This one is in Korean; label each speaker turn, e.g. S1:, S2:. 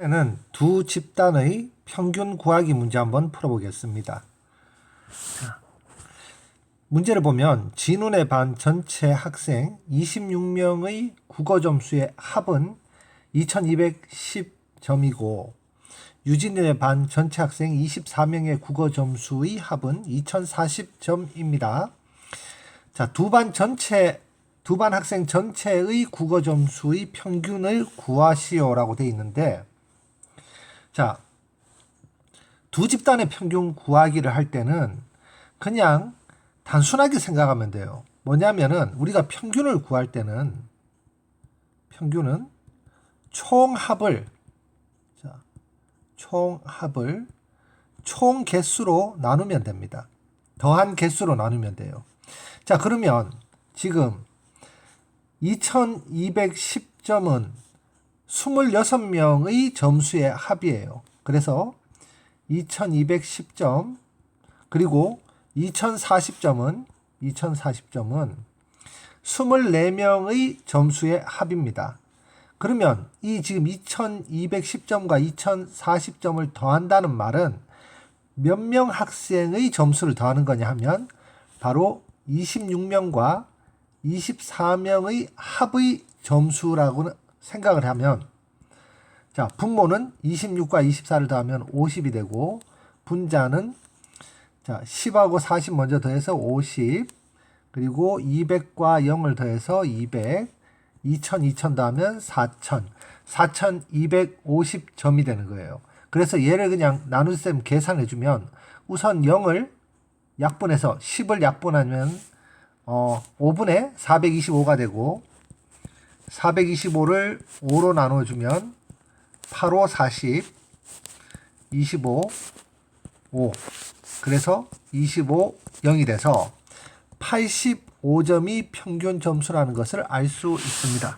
S1: 이번에는 두 집단의 평균 구하기 문제 한번 풀어보겠습니다. 자, 문제를 보면 진운의 반 전체 학생 26명의 국어 점수의 합은 2210점이고 유진의 반 전체 학생 24명의 국어 점수의 합은 2040점입니다. 자, 두 반 전체 두 반 학생 전체의 국어 점수의 평균을 구하시오라고 돼 있는데 자, 두 집단의 평균 구하기를 할 때는 그냥 단순하게 생각하면 돼요. 뭐냐면은 우리가 평균을 구할 때는 평균은 총합을 자, 총합을 총 개수로 나누면 됩니다. 더한 개수로 나누면 돼요. 자, 그러면 지금 2210점은 26명의 점수의 합이에요. 그래서 2210점 그리고 2040점은 2040점은 24명의 점수의 합입니다. 그러면 이 지금 2210점과 2040점을 더한다는 말은 몇 명 학생의 점수를 더하는 거냐 하면 바로 26명과 24명의 합의 점수라고 생각을 하면 자, 분모는 26과 24를 더하면 50이 되고 분자는 자, 10하고 40 먼저 더해서 50 그리고 200과 0을 더해서 200 2000 2000 더하면 4000 4250점이 되는 거예요. 그래서 얘를 그냥 나눗셈 계산해 주면 우선 0을 약분해서 10을 약분하면 어 5분의 425가 되고 425를 5로 나눠주면 8, 5, 40, 25, 5. 그래서 25, 0이 돼서 85점이 평균 점수라는 것을 알 수 있습니다.